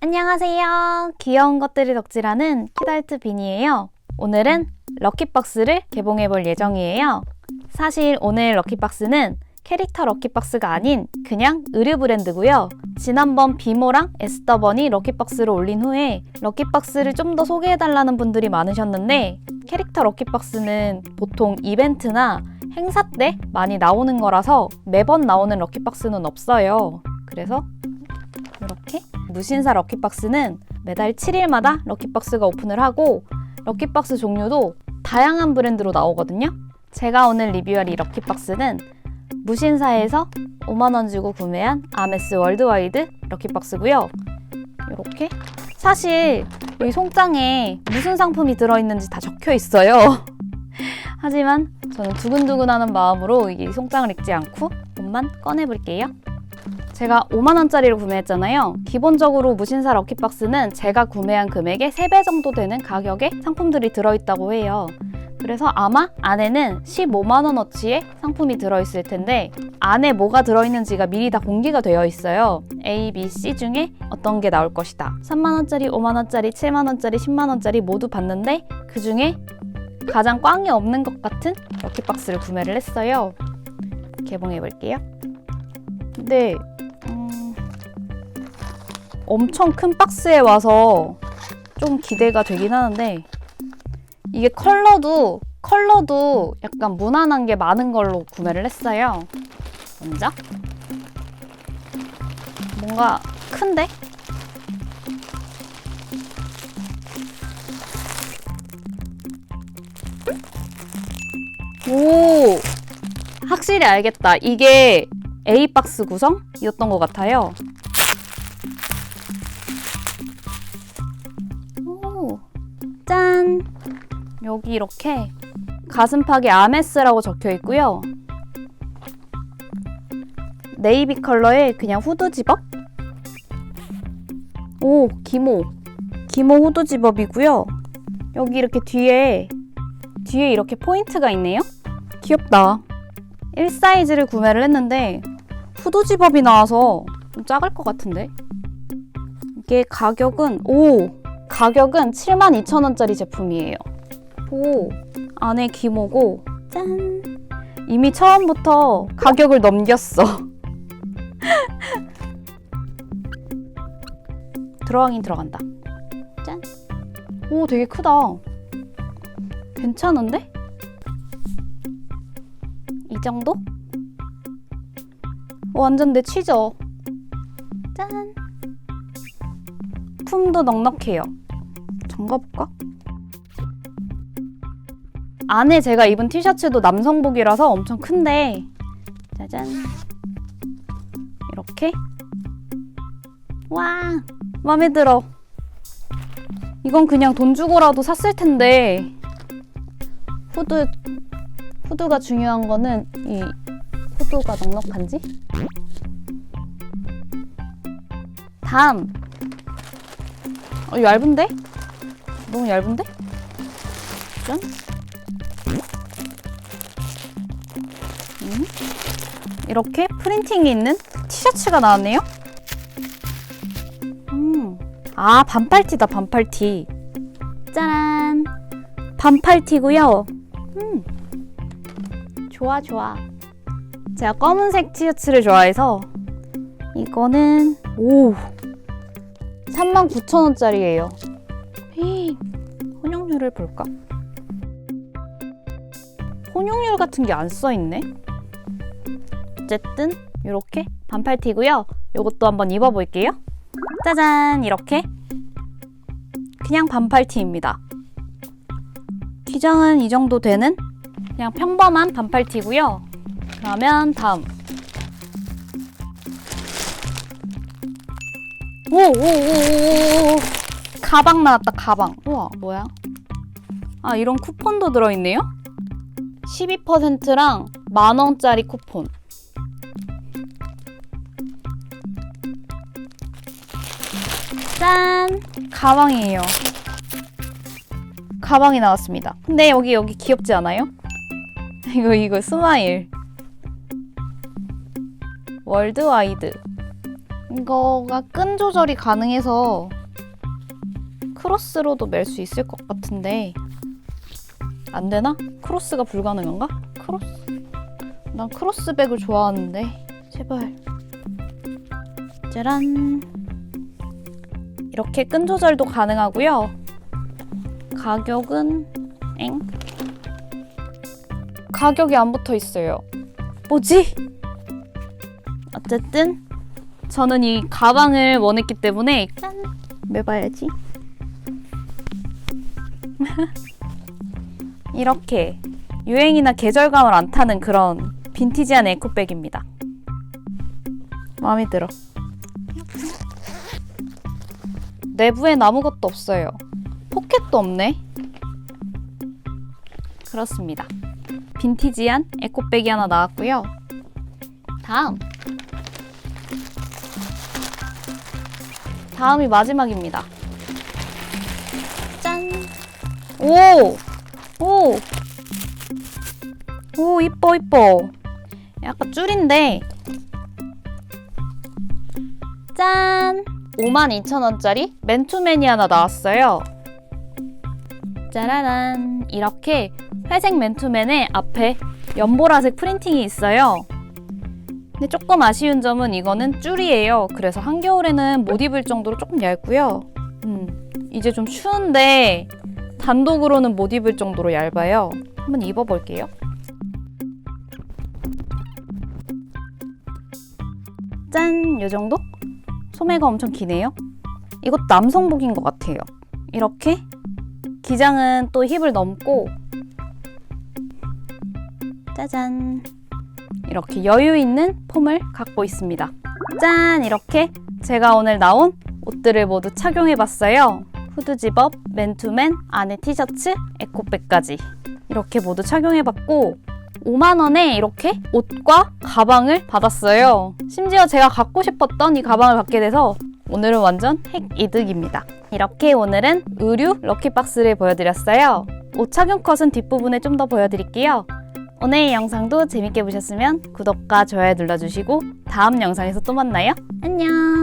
안녕하세요. 귀여운 것들이 덕질하는 키달트 비니예요. 오늘은 럭키박스를 개봉해 볼 예정이에요. 사실 오늘 럭키박스는 캐릭터 럭키박스가 아닌 그냥 의류 브랜드고요. 지난번 비모랑 에스더번이 럭키박스를 올린 후에 럭키박스를 좀 더 소개해달라는 분들이 많으셨는데 캐릭터 럭키박스는 보통 이벤트나 행사 때 많이 나오는 거라서 매번 나오는 럭키박스는 없어요. 그래서 이렇게 무신사 럭키박스는 매달 7일마다 럭키박스가 오픈을 하고 럭키박스 종류도 다양한 브랜드로 나오거든요. 제가 오늘 리뷰할 이 럭키박스는 무신사에서 5만원 주고 구매한 아메스 월드와이드 럭키박스고요. 이렇게 사실 여기 송장에 무슨 상품이 들어있는지 다 적혀 있어요. 하지만 저는 두근두근하는 마음으로 이 송장을 읽지 않고 옷만 꺼내볼게요. 제가 5만원짜리를 구매했잖아요. 기본적으로 무신사 럭키박스는 제가 구매한 금액의 3배 정도 되는 가격의 상품들이 들어있다고 해요. 그래서 아마 안에는 15만원어치의 상품이 들어있을 텐데 안에 뭐가 들어있는지가 미리 다 공개가 되어 있어요. A, B, C 중에 어떤 게 나올 것이다. 3만원짜리, 5만원짜리, 7만원짜리, 10만원짜리 모두 봤는데 그 중에 가장 꽝이 없는 것 같은 럭키박스를 구매를 했어요. 개봉해 볼게요. 음, 엄청 큰 박스에 와서 좀 기대가 되긴 하는데 이게 컬러도 컬러도 약간 무난한 게 많은 걸로 구매를 했어요. 먼저 뭔가 큰데? 오 확실히 알겠다. 이게 A 박스 구성이었던 것 같아요. 짠! 여기 이렇게 가슴팍에 아메스라고 적혀 있고요. 네이비 컬러의 그냥 후드 집업? 오, 기모. 기모 후드 집업이고요. 여기 이렇게 뒤에 뒤에 이렇게 포인트가 있네요. 귀엽다. 1 사이즈를 구매를 했는데 후드 집업이 나와서 좀 작을 것 같은데. 이게 가격은 오 가격은 72,000원짜리 제품이에요. 오 안에 기모고 짠 이미 처음부터 가격을 넘겼어. 들어가긴 들어간다. 짠. 오 되게 크다. 괜찮은데? 이 정도? 완전 내 취져. 품도 넉넉해요. 잠가볼까? 안에 제가 입은 티셔츠도 남성복이라서 엄청 큰데. 짜잔. 이렇게. 와 마음에 들어. 이건 그냥 돈 주고라도 샀을 텐데. 후드 후드가 중요한 거는 이 후드가 넉넉한지? 다음 어, 얇은데? 너무 얇은데? 짠 음. 이렇게 프린팅이 있는 티셔츠가 나왔네요. 음. 아, 반팔티다, 반팔티. 짜란. 반팔티고요. 음. 좋아, 좋아. 제가 검은색 티셔츠를 좋아해서 이거는 오. 39,000원짜리예요. 혼용률을 볼까? 혼용률 같은 게 안 써 있네. 어쨌든 이렇게 반팔티고요. 이것도 한번 입어볼게요. 짜잔 이렇게 그냥 반팔티입니다. 기장은 이 정도 되는 그냥 평범한 반팔티고요. 그러면 다음 오오오오 가방 나왔다 가방 우와 뭐야 아 이런 쿠폰도 들어있네요 12%랑 만원짜리 쿠폰 짠! 가방이에요. 가방이 나왔습니다. 근데 여기 여기 귀엽지 않아요? 이거 이거 스마일. 월드와이드. 이거가 끈 조절이 가능해서 크로스로도 멜 수 있을 것 같은데 안 되나? 크로스가 불가능한가? 크로스? 난 크로스백을 좋아하는데 제발 짜란 이렇게 끈 조절도 가능하고요 가격은 엥 가격이 안 붙어 있어요 뭐지? 어쨌든 저는 이 가방을 원했기 때문에 짠 매봐야지 이렇게 유행이나 계절감을 안 타는 그런 빈티지한 에코백입니다. 마음에 들어. 내부엔 아무것도 없어요. 포켓도 없네. 그렇습니다. 빈티지한 에코백이 하나 나왔고요. 다음. 다음이 마지막입니다. 짠. 오! 오! 오, 이뻐, 이뻐. 약간 줄인데. 짠! 52,000원짜리 맨투맨이 하나 나왔어요. 짜라란. 이렇게 회색 맨투맨에 앞에 연보라색 프린팅이 있어요. 근데 조금 아쉬운 점은 이거는 줄이에요. 그래서 한겨울에는 못 입을 정도로 조금 얇고요. 음, 이제 좀 추운데 단독으로는 못 입을 정도로 얇아요. 한번 입어볼게요. 짠! 요 정도? 소매가 엄청 기네요. 이것도 남성복인 것 같아요. 이렇게 기장은 또 힙을 넘고 짜잔 이렇게 여유 있는 폼을 갖고 있습니다. 짠! 이렇게 제가 오늘 나온 옷들을 모두 착용해 봤어요. 후드 집업, 맨투맨, 안에 티셔츠, 에코백까지 이렇게 모두 착용해 봤고 5만 원에 이렇게 옷과 가방을 받았어요. 심지어 제가 갖고 싶었던 이 가방을 받게 돼서 오늘은 완전 핵 이득입니다. 이렇게 오늘은 의류 럭키박스를 보여드렸어요. 옷 착용 컷은 뒷부분에 좀 더 보여드릴게요. 오늘 영상도 재밌게 보셨으면 구독과 좋아요 눌러주시고 다음 영상에서 또 만나요. 안녕!